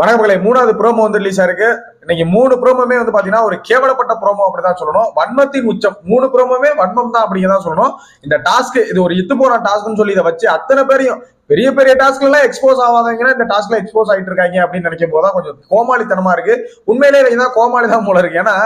வணக்கங்களை மூணாவது ப்ரோமோ வந்து ரிலீஸ் ஆயிருக்கு. இன்னைக்கு மூணு ப்ரோமோமே வந்து பாத்தீங்கன்னா ஒரு கேவலப்பட்ட ப்ரோமோ அப்படிதான் சொல்லணும். வன்மத்தின் உச்சம். மூணு ப்ரோமோமே வன்மம் தான் அப்படிங்கதான் சொல்லணும். இந்த டாஸ்க் இது ஒரு இத்து போன டாஸ்க்னு சொல்லி இதை வச்சு அத்தனை பேரையும் பெரிய பெரிய டாஸ்க்ல எல்லாம் எக்ஸ்போஸ் ஆகாதீங்கன்னா இந்த டாஸ்க்ல எக்ஸ்போஸ் ஆயிட்டு இருக்காங்க அப்படின்னு நினைக்கும் போது கொஞ்சம் கோமாளித்தனமா இருக்கு. உண்மையிலேயே இவங்க தான் கோமாளி தான் போல இருக்கு. ஏன்னா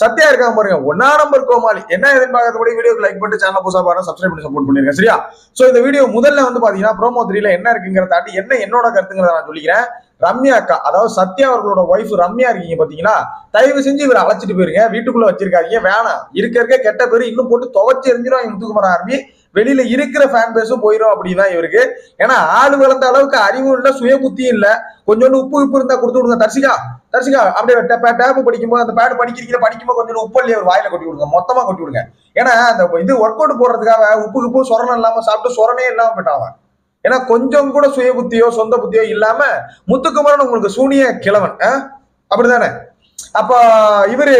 சத்யா இருக்காங்க பாருங்க. ஒன்னா நம்பர் கோமாளி. என்ன எதிர்பார்க்கறபடி வீடியோக்கு லைக் பண்ணிட்டு சேனல் புதுசாக பாருங்க. சப்ஸ்கிரைப் பண்ணி சப்போர்ட் பண்ணிருங்க. சரியா? சோ இந்த வீடியோ முதல்ல வந்து பாத்தீங்கன்னா ப்ரோமோ த்ரீல என்ன இருக்குங்கிறத தாண்டி என்ன என்னோட கருத்துங்கிறத நான் சொல்லிக்கிறேன். ரம்யா அக்கா அதாவது சத்யா அவர்களோட ஒய்ஃப் ரம்யா இருக்கீங்க பாத்தீங்கன்னா தயவு செஞ்சு இவரை அழைச்சிட்டு போயிருங்க. வீட்டுக்குள்ள வச்சிருக்காதீங்க. வேணாம். இருக்க இருக்க கெட்ட பேரு இன்னும் போட்டு துவைச்சு எரிஞ்சிடும் முத்துக்குமார் ஆர்மி. வெளியில இருக்கிற ஃபேன் பேஸும் போயிடும் அப்படின்னு தான் இவருக்கு. ஏன்னா ஆள் வளர்ந்த அளவுக்கு அறிவும் இல்ல சுய புத்தியும் இல்ல. கொஞ்சோண்டு உப்பு உப்பு இருந்தா கொடுத்து விடுங்க. தர்சிகா தரிசிக்கா அப்படியே டேப் படிக்கும்போது அந்த பேட் படிக்கிறீங்க படிக்கும்போது கொஞ்சம் உப்பு இல்லையே? ஒரு வாயில கொட்டி விடுங்க மொத்தமா கொட்டி விடுங்க ஏன்னா அந்த இது ஒர்க் அவுட் போடுறதுக்காக உப்பு உப்பு சொரணம் இல்லாம சாப்பிட்டு சொரணே இல்லாம போயிட்டான் ஏன்னா கொஞ்சம் கூட சுய புத்தியோ சொந்த புத்தியோ இல்லாம முத்துக்குமரன் உங்களுக்கு சூனிய கிழவன். ஆ? அப்படிதானே? அப்ப இவரு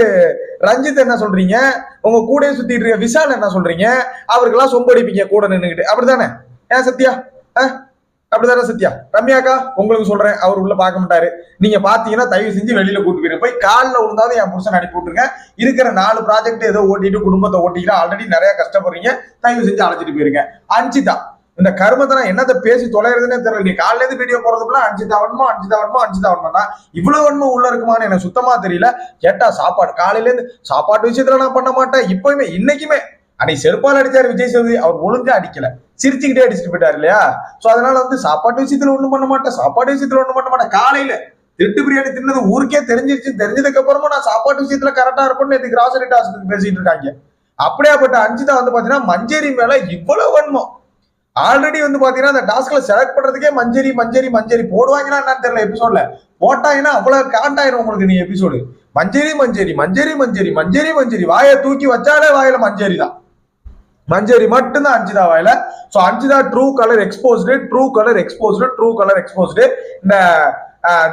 ரஞ்சித் என்ன சொல்றீங்க? உங்க கூட சுத்திட்டு இருக்க விஷால் என்ன சொல்றீங்க? அவருக்கெல்லாம் சொம்படிப்பீங்க கூட நின்னுகிட்டு அப்படிதானே? ஏன் சத்யா? ஆ? அப்படிதானே சத்யா? ரம்யாக்கா உங்களுக்கு சொல்றேன் அவர் உள்ள பார்க்க மாட்டாரு. நீங்க பாத்தீங்கன்னா தயவு செஞ்சு வெளியில கூட்டு போயிரு. போய் காலில் விழுந்தாவது என் புருஷன் அனுப்பி விட்டுருங்க. இருக்கிற நாலு ப்ராஜெக்ட் ஏதோ ஓட்டிட்டு குடும்பத்தை ஓட்டிக்கிட்டு ஆல்ரெடி நிறைய கஷ்டப்படுறீங்க. தயவு செஞ்சு அழைச்சிட்டு போயிருங்க. அஞ்சிதா இந்த கருமத்தை நான் என்னத்த பேசி தொலைறதுன்னே தெரியல. நீ காலையில இருந்து வீடியோ போறதுக்குள்ள அஞ்சிதா வன்மோ அஞ்சிதா வன்மோ அஞ்சிதா வரணும்னா இவ்வளவு வன்மை உள்ள இருக்குமான்னு எனக்கு சுத்தமா தெரியல. கேட்டா சாப்பாடு காலையில இருந்து சாப்பாட்டு விஷயத்துல நான் பண்ண மாட்டேன். இப்பயுமே இன்னைக்குமே. அன்னைக்கு செருப்பால் அடிச்சாரு விஜய் சேதுபதி. அவர் ஒழுங்கா அடிக்கல. சிரிச்சுக்கிட்டே அடிச்சுட்டு போயிட்டாரு இல்லையா? சோ அதனால வந்து சாப்பாட்டு விஷயத்துல ஒண்ணும் பண்ண மாட்டேன். சாப்பாடு விஷயத்துல ஒண்ணும் பண்ண மாட்டேன். காலையில திருட்டு பிரியாணி தின்னது ஊருக்கே தெரிஞ்சிருச்சு. தெரிஞ்சதுக்கு அப்புறமா நான் சாப்பாட்டு விஷயத்துல கரெக்டா இருக்கும்னு நேற்று கிராசரி டாஸ்க்கு பேசிட்டு இருக்காங்க. அப்படியாப்பட்ட அஞ்சிதா வந்து பாத்தீங்கன்னா மஞ்சேரி மேல இவ்வளவு வன்மம். ஆல்ரெடி வந்து பாத்தீங்கன்னா அந்த டாஸ்க்ல செலக்ட் பண்றதுக்கே மஞ்சரி மஞ்சரி மஞ்சரி போடுவாங்கன்னா என்னன்னு தெரியல எபிசோட்ல போட்டாங்கன்னா அவ்வளவு காண்டாயிரும் உங்களுக்கு நீ எபிசோடு மஞ்சரி மஞ்சரி மஞ்சரி மஞ்சரி மஞ்சரி மஞ்சரி. வாயை தூக்கி வச்சாலே வாயில மஞ்சரி தான். மஞ்சரி மட்டும்தான் அஞ்சுதா வாயில? So அஞ்சுதா true colour exposed true colour exposed true colour exposed இந்த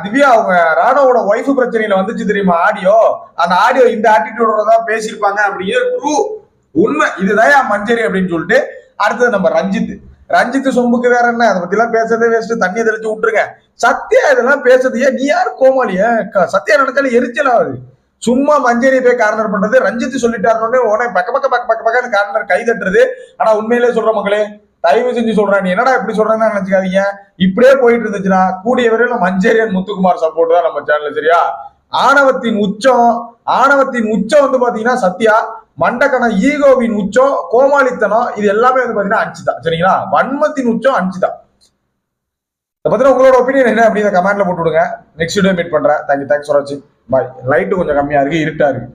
திவ்யா அவங்க ராணாவோட ஒய்ஃபு பிரச்சனையில வந்துச்சு தெரியுமா? ஆடியோ அந்த ஆடியோ இந்த ஆட்டிடியூடோட தான் பேசியிருப்பாங்க அப்படிங்கிறது ட்ரூ உண்மை. இதுதான் என் மஞ்சரி அப்படின்னு சொல்லிட்டு அடுத்தது நம்ம ரஞ்சித். ரஞ்சித் சொம்புக்கு வேற என்ன? அதை பத்தி எல்லாம் பேசுறதே வேஸ்ட் தண்ணி தெளிச்சு விட்டுருங்க. சத்யா இதெல்லாம் பேசுறது ஏன் நீ யாரு கோமாளிய? க- சத்யா நினைச்சாலும் எரிச்சல் ஆகுது. சும்மா மஞ்சேரி போய் கார்னர் பண்றது. ரஞ்சித் சொல்லிட்டாருன்னு உடனே பக்க பக்க பக்க பக்க பக்கன்னு கார்னர் கை தட்டுறது. ஆனா உண்மையிலே சொல்ற மக்களே தயவு செஞ்சு சொல்றேன். நீ என்னடா இப்படி சொல்றேன்னு நினைச்சுக்காதீங்க. இப்படியே போயிட்டு இருந்துச்சுன்னா கூடிய விரைவில் மஞ்சேரியன் முத்துக்குமார் சப்போர்ட் தான் நம்ம சேனல் சரியா? ஆணவத்தின் உச்சம் ஆணவத்தின் உச்சம் வந்து பாத்தீங்கன்னா சத்யா மண்டக்கணம் ஈகோவின் உச்சம் கோமாளித்தனம் இது எல்லாமே வந்து பாத்தீங்கன்னா அஞ்சுதான் சரிங்களா? வன்மத்தின் உச்சம் அஞ்சுதான் இதை பத்தின உங்களோட ஒப்பீனியன் என்ன அப்படின்னு கமெண்ட்ல போட்டு விடுங்க. நெக்ஸ்ட் வீடியோ மீட் பண்றேன். தேங்க்யூ தேங்க்ஸ் ஃபார் வாட்சிங் பாய் லைட்டு கொஞ்சம் கம்மியா இருக்கு இருட்டா இருக்கு.